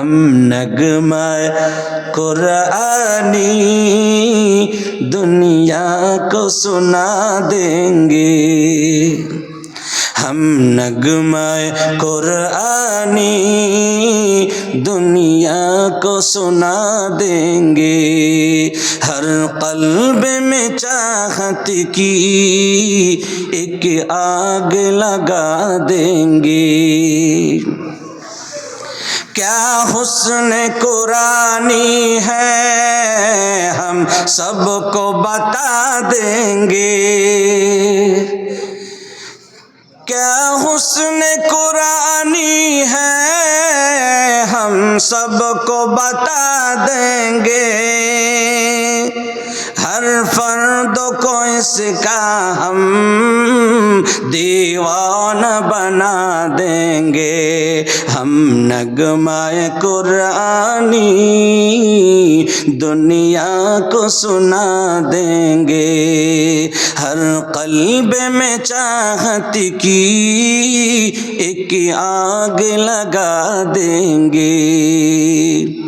ہم نغمہ قرآنی دنیا کو سنا دیں گے۔ ہم نغمہ قرآنی دنیا کو سنا دیں گے۔ ہر قلب میں چاہت کی ایک آگ لگا دیں گے۔ کیا حسن قرآنی ہے؟ ہم سب کو بتا دیں گے۔ کیا حسن قرآنی ہے؟ ہم سب کو بتا دیں گے۔ ہر فرد کو اس کا ہم دیوان بنا دیں گے۔ ہم نغمہ قرآنی دنیا کو سنا دیں گے۔ ہر قلب میں چاہت کی ایک آگ لگا دیں گے۔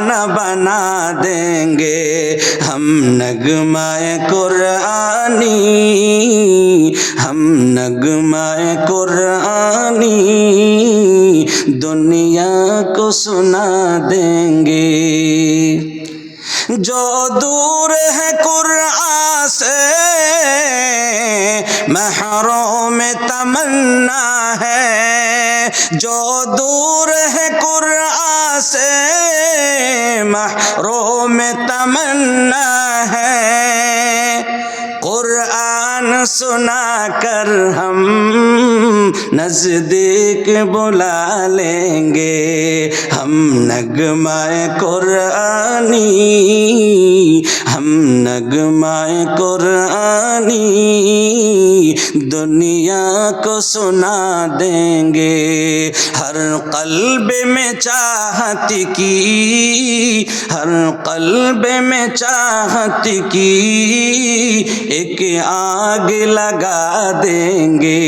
پروان بنا دیں گے ہم نغمہ قرآنی ہم نغمہ قرآنی دنیا کو سنا دیں گے جو دور ہے قرآن سے محروم تمنا ہے، جو دور ہے قرآن سے محروم تمنا ہے۔ قرآن سنا کر ہم نزدیک بلا لیں گے۔ ہم نغمہ قرآنی، ہم نغمہ قرآنی۔ دنیا کو سنا دیں گے ہر قلب میں چاہت کی ہر قلب میں چاہت کی ایک آگ لگا دیں گے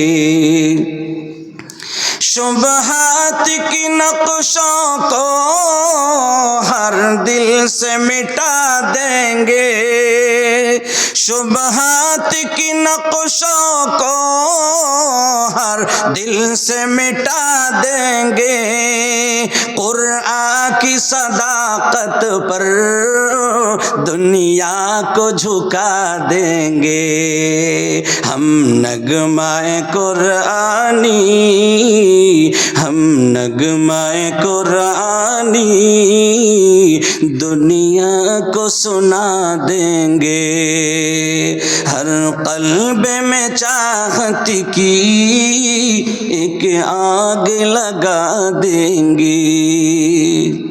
شبہات کی نقشوں کو ہر دل سے مٹا دیں گے شبہات کی نقشوں کو ہر دل سے کی صداقت پر دنیا کو جھکا دیں گے۔ ہم نغمہ قرآنی، ہم نغمہ قرآنی دنیا کو سنا دیں گے۔ ہر قلب میں چاہت کی ایک آگ لگا دیں گے۔